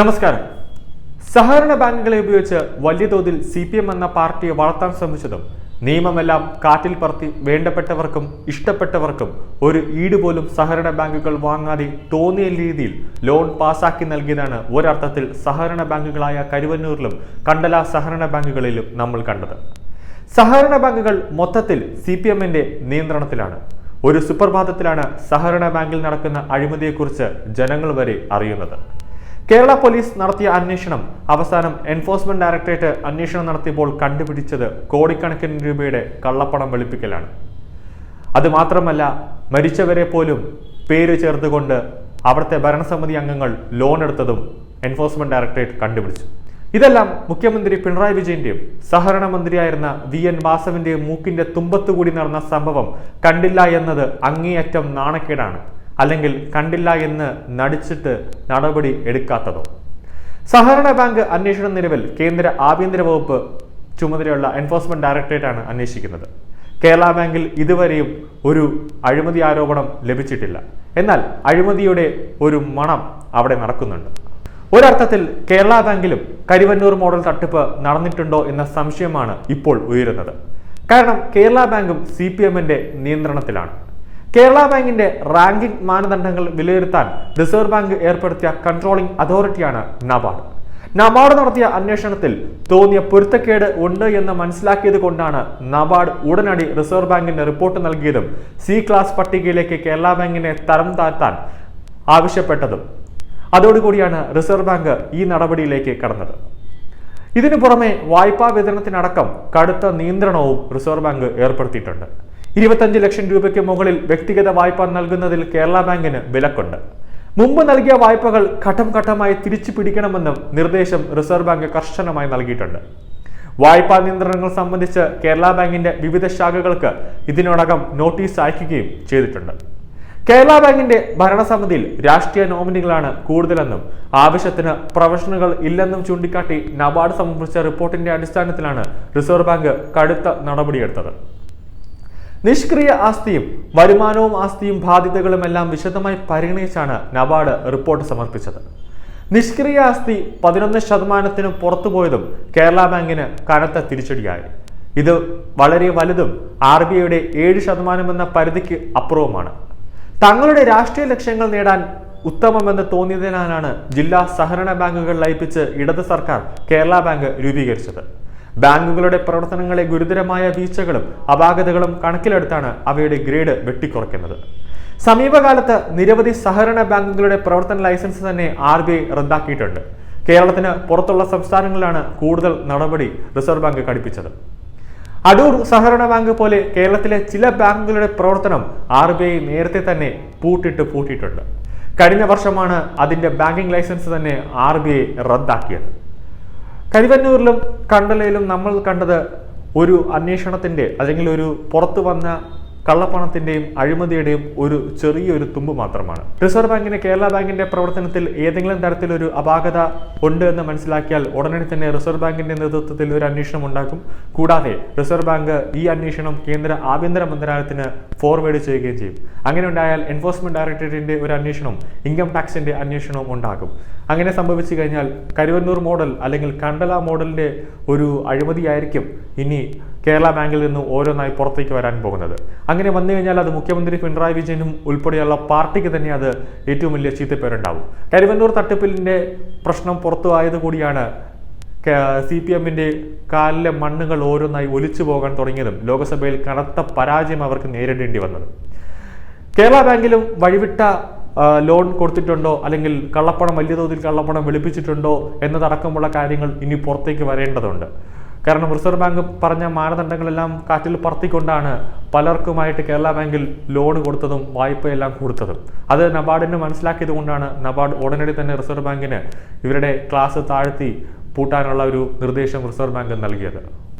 നമസ്കാരം. സഹകരണ ബാങ്കുകളെ ഉപയോഗിച്ച് വലിയ തോതിൽ സി പി എം എന്ന പാർട്ടിയെ വളർത്താൻ ശ്രമിച്ചതും നിയമമെല്ലാം കാറ്റിൽ പറത്തി വേണ്ടപ്പെട്ടവർക്കും ഇഷ്ടപ്പെട്ടവർക്കും ഒരു ഈട് പോലും സഹകരണ ബാങ്കുകൾ വാങ്ങാതെ തോന്നിയ രീതിയിൽ ലോൺ പാസാക്കി നൽകിയതാണ് ഒരർത്ഥത്തിൽ സഹകരണ ബാങ്കുകളായ കരുവന്നൂരിലും കണ്ടല സഹകരണ ബാങ്കുകളിലും നമ്മൾ കണ്ടത്. സഹകരണ ബാങ്കുകൾ മൊത്തത്തിൽ സി പി എമ്മിന്റെ നിയന്ത്രണത്തിലാണ്. ഒരു സുപ്രഭാതത്തിലാണ് സഹകരണ ബാങ്കിൽ നടക്കുന്ന അഴിമതിയെക്കുറിച്ച് ജനങ്ങൾ വരെ അറിയുന്നത്. കേരള പോലീസ് നടത്തിയ അന്വേഷണം അവസാനം എൻഫോഴ്സ്മെന്റ് ഡയറക്ടറേറ്റ് അന്വേഷണം നടത്തിയപ്പോൾ കണ്ടുപിടിച്ചത് കോടിക്കണക്കിന് രൂപയുടെ കള്ളപ്പണം വെളുപ്പിക്കലാണ്. അതുമാത്രമല്ല മരിച്ചവരെ പോലും പേര് ചേർത്തുകൊണ്ട് അവിടുത്തെ ഭരണസമിതി അംഗങ്ങൾ ലോൺ എടുത്തതും എൻഫോഴ്സ്മെന്റ് ഡയറക്ടറേറ്റ് കണ്ടുപിടിച്ചു. ഇതെല്ലാം മുഖ്യമന്ത്രി പിണറായി വിജയന്റെയും സഹകരണ മന്ത്രിയായിരുന്ന വി എൻ വാസവിന്റെയും മൂക്കിന്റെ തുമ്പത്തുകൂടി നടന്ന സംഭവം കണ്ടില്ല എന്നത് അങ്ങേയറ്റം നാണക്കേടാണ്. അല്ലെങ്കിൽ കണ്ടില്ല എന്ന് നടിച്ചിട്ട് നടപടി എടുക്കാത്തതോ? സഹകരണ ബാങ്ക് അന്വേഷണം നിലവിൽ കേന്ദ്ര ആഭ്യന്തര വകുപ്പ് ചുമതലയുള്ള എൻഫോഴ്സ്മെന്റ് ഡയറക്ടറേറ്റ് ആണ് അന്വേഷിക്കുന്നത്. കേരള ബാങ്കിൽ ഇതുവരെയും ഒരു അഴിമതി ആരോപണം ലഭിച്ചിട്ടില്ല. എന്നാൽ അഴിമതിയുടെ ഒരു മണം അവിടെ നടക്കുന്നുണ്ട്. ഒരർത്ഥത്തിൽ കേരള ബാങ്കിലും കരിവന്നൂർ മോഡൽ തട്ടിപ്പ് നടന്നിട്ടുണ്ടോ എന്ന സംശയമാണ് ഇപ്പോൾ ഉയരുന്നത്. കാരണം കേരള ബാങ്കും സി പി എമ്മിന്റെ നിയന്ത്രണത്തിലാണ്. കേരള ബാങ്കിന്റെ റാങ്കിംഗ് മാനദണ്ഡങ്ങൾ വിലയിരുത്താൻ റിസർവ് ബാങ്ക് ഏർപ്പെടുത്തിയ കൺട്രോളിംഗ് അതോറിറ്റിയാണ് നബാർഡ് നബാർഡ് നടത്തിയ അന്വേഷണത്തിൽ തോന്നിയ പൊരുത്തക്കേട് ഉണ്ട് എന്ന് മനസ്സിലാക്കിയത് കൊണ്ടാണ് നബാർഡ് ഉടനടി റിസർവ് ബാങ്കിന് റിപ്പോർട്ട് നൽകിയതും സി ക്ലാസ് പട്ടികയിലേക്ക് കേരള ബാങ്കിനെ തരം താഴ്ത്താൻ ആവശ്യപ്പെട്ടതും. അതോടുകൂടിയാണ് റിസർവ് ബാങ്ക് ഈ നടപടിയിലേക്ക് കടന്നത്. ഇതിനു പുറമെ വായ്പാ വിതരണത്തിനടക്കം കടുത്ത നിയന്ത്രണവും റിസർവ് ബാങ്ക് ഏർപ്പെടുത്തിയിട്ടുണ്ട്. ഇരുപത്തഞ്ച് ലക്ഷം രൂപയ്ക്ക് മുകളിൽ വ്യക്തിഗത വായ്പ നൽകുന്നതിൽ കേരള ബാങ്കിന് വിലക്കുണ്ട്. മുമ്പ് നൽകിയ വായ്പകൾ ഘട്ടം ഘട്ടമായി തിരിച്ചു പിടിക്കണമെന്നും നിർദ്ദേശം റിസർവ് ബാങ്ക് കർശനമായി നൽകിയിട്ടുണ്ട്. വായ്പാ നിയന്ത്രണങ്ങൾ സംബന്ധിച്ച് കേരള ബാങ്കിന്റെ വിവിധ ശാഖകൾക്ക് ഇതിനോടകം നോട്ടീസ് അയക്കുകയും ചെയ്തിട്ടുണ്ട്. കേരള ബാങ്കിന്റെ ഭരണസമിതിയിൽ രാഷ്ട്രീയ നോമിനികളാണ് കൂടുതലെന്നും ആവശ്യത്തിന് പ്രൊഫഷണലുകൾ ഇല്ലെന്നും ചൂണ്ടിക്കാട്ടി നബാർഡ് സമർപ്പിച്ച റിപ്പോർട്ടിന്റെ അടിസ്ഥാനത്തിലാണ് റിസർവ് ബാങ്ക് കടുത്ത നടപടിയെടുത്തത്. നിഷ്ക്രിയ ആസ്തിയും വരുമാനവും ആസ്തിയും ബാധ്യതകളും എല്ലാം വിശദമായി പരിഗണിച്ചാണ് നബാർഡ് റിപ്പോർട്ട് സമർപ്പിച്ചത്. നിഷ്ക്രിയ ആസ്തി പതിനൊന്ന് ശതമാനത്തിന് പുറത്തുപോയതും കേരള ബാങ്കിന് കനത്ത തിരിച്ചടിയായി. ഇത് വളരെ വലുതും ആർ ബി ഐയുടെ ഏഴ് ശതമാനം എന്ന പരിധിക്ക് അപ്പുറവുമാണ്. തങ്ങളുടെ രാഷ്ട്രീയ ലക്ഷ്യങ്ങൾ നേടാൻ ഉത്തമമെന്ന് തോന്നിയതിനാലാണ് ജില്ലാ സഹകരണ ബാങ്കുകൾ ലയിപ്പിച്ച് ഇടത് സർക്കാർ കേരള ബാങ്ക് രൂപീകരിച്ചത്. ബാങ്കുകളുടെ പ്രവർത്തനങ്ങളെ ഗുരുതരമായ വീഴ്ചകളും അപാകതകളും കണക്കിലെടുത്താണ് അവയുടെ ഗ്രേഡ് വെട്ടിക്കുറയ്ക്കുന്നത്. സമീപകാലത്ത് നിരവധി സഹകരണ ബാങ്കുകളുടെ പ്രവർത്തന ലൈസൻസ് തന്നെ ആർ റദ്ദാക്കിയിട്ടുണ്ട്. കേരളത്തിന് പുറത്തുള്ള സംസ്ഥാനങ്ങളിലാണ് കൂടുതൽ നടപടി റിസർവ് ബാങ്ക് കടുപ്പിച്ചത് അടൂർ സഹകരണ ബാങ്ക് പോലെ കേരളത്തിലെ ചില ബാങ്കുകളുടെ പ്രവർത്തനം ആർ നേരത്തെ തന്നെ പൂട്ടിട്ട് പൂട്ടിയിട്ടുണ്ട്. കഴിഞ്ഞ വർഷമാണ് അതിന്റെ ബാങ്കിംഗ് ലൈസൻസ് തന്നെ ആർ റദ്ദാക്കിയത്. കരിവന്നൂരിലും കണ്ടലയിലും നമ്മൾ കണ്ടത് ഒരു അന്വേഷണത്തിന്റെ അല്ലെങ്കിൽ ഒരു പുറത്തു വന്ന കള്ളപ്പണത്തിന്റെയും അഴിമതിയുടെയും ഒരു ചെറിയൊരു തുമ്പ് മാത്രമാണ്. റിസർവ് ബാങ്കിന് കേരള ബാങ്കിന്റെ പ്രവർത്തനത്തിൽ ഏതെങ്കിലും തരത്തിലൊരു അപാകത ഉണ്ട് എന്ന് മനസ്സിലാക്കിയാൽ ഉടനെ തന്നെ റിസർവ് ബാങ്കിന്റെ നേതൃത്വത്തിൽ ഒരു അന്വേഷണം ഉണ്ടാക്കും കൂടാതെ റിസർവ് ബാങ്ക് ഈ അന്വേഷണം കേന്ദ്ര ആഭ്യന്തര മന്ത്രാലയത്തിന് ഫോർവേഡ് ചെയ്യുകയും ചെയ്യും. അങ്ങനെ ഉണ്ടായാൽ എൻഫോഴ്സ്മെന്റ് ഡയറക്ടറേറ്റിന്റെ ഒരു അന്വേഷണവും ഇൻകം ടാക്സിന്റെ അന്വേഷണവും ഉണ്ടാകും. അങ്ങനെ സംഭവിച്ചു കഴിഞ്ഞാൽ കരുവന്നൂർ മോഡൽ അല്ലെങ്കിൽ കണ്ടല മോഡലിന്റെ ഒരു അഴിമതിയായിരിക്കും. ഇനി കേരള ബാങ്കിൽ നിന്ന് ഓരോന്നായി പുറത്തേക്ക് വരാൻ പോകുന്നത്. അങ്ങനെ വന്നു കഴിഞ്ഞാൽ അത് മുഖ്യമന്ത്രി പിണറായി വിജയനും ഉൾപ്പെടെയുള്ള പാർട്ടിക്ക് തന്നെ അത് ഏറ്റവും വലിയ ചീത്തപ്പേരുണ്ടാവും. കരുവന്നൂർ തട്ടിപ്പിലിന്റെ പ്രശ്നം പുറത്തു ആയതുകൂടിയാണ് സി പി എമ്മിന്റെ കാലിലെ മണ്ണുകൾ ഓരോന്നായി ഒലിച്ചു പോകാൻ തുടങ്ങിയതും ലോക്സഭയിൽ കനത്ത പരാജയം അവർക്ക് നേരിടേണ്ടി വന്നത്. കേരള ബാങ്കിലും വഴിവിട്ട ലോൺ കൊടുത്തിട്ടുണ്ടോ? അല്ലെങ്കിൽ കള്ളപ്പണം വലിയ തോതിൽ കള്ളപ്പണം വെളുപ്പിച്ചിട്ടുണ്ടോ? എന്നതടക്കമുള്ള കാര്യങ്ങൾ ഇനി പുറത്തേക്ക് വരേണ്ടതുണ്ട്. കാരണം റിസർവ് ബാങ്ക് പറഞ്ഞ മാനദണ്ഡങ്ങളെല്ലാം കാറ്റിൽ പറത്തിക്കൊണ്ടാണ് പലർക്കുമായിട്ട് കേരള ബാങ്കിൽ ലോൺ കൊടുത്തതും വായ്പയെല്ലാം കൊടുത്തതും. അത് നബാർഡിന് മനസ്സിലാക്കിയത് കൊണ്ടാണ് നബാർഡ് ഉടനടി തന്നെ റിസർവ് ബാങ്കിന് ഇവരുടെ ക്ലാസ് താഴ്ത്തി പൂട്ടാനുള്ള ഒരു നിർദ്ദേശം റിസർവ് ബാങ്ക് നൽകിയത്.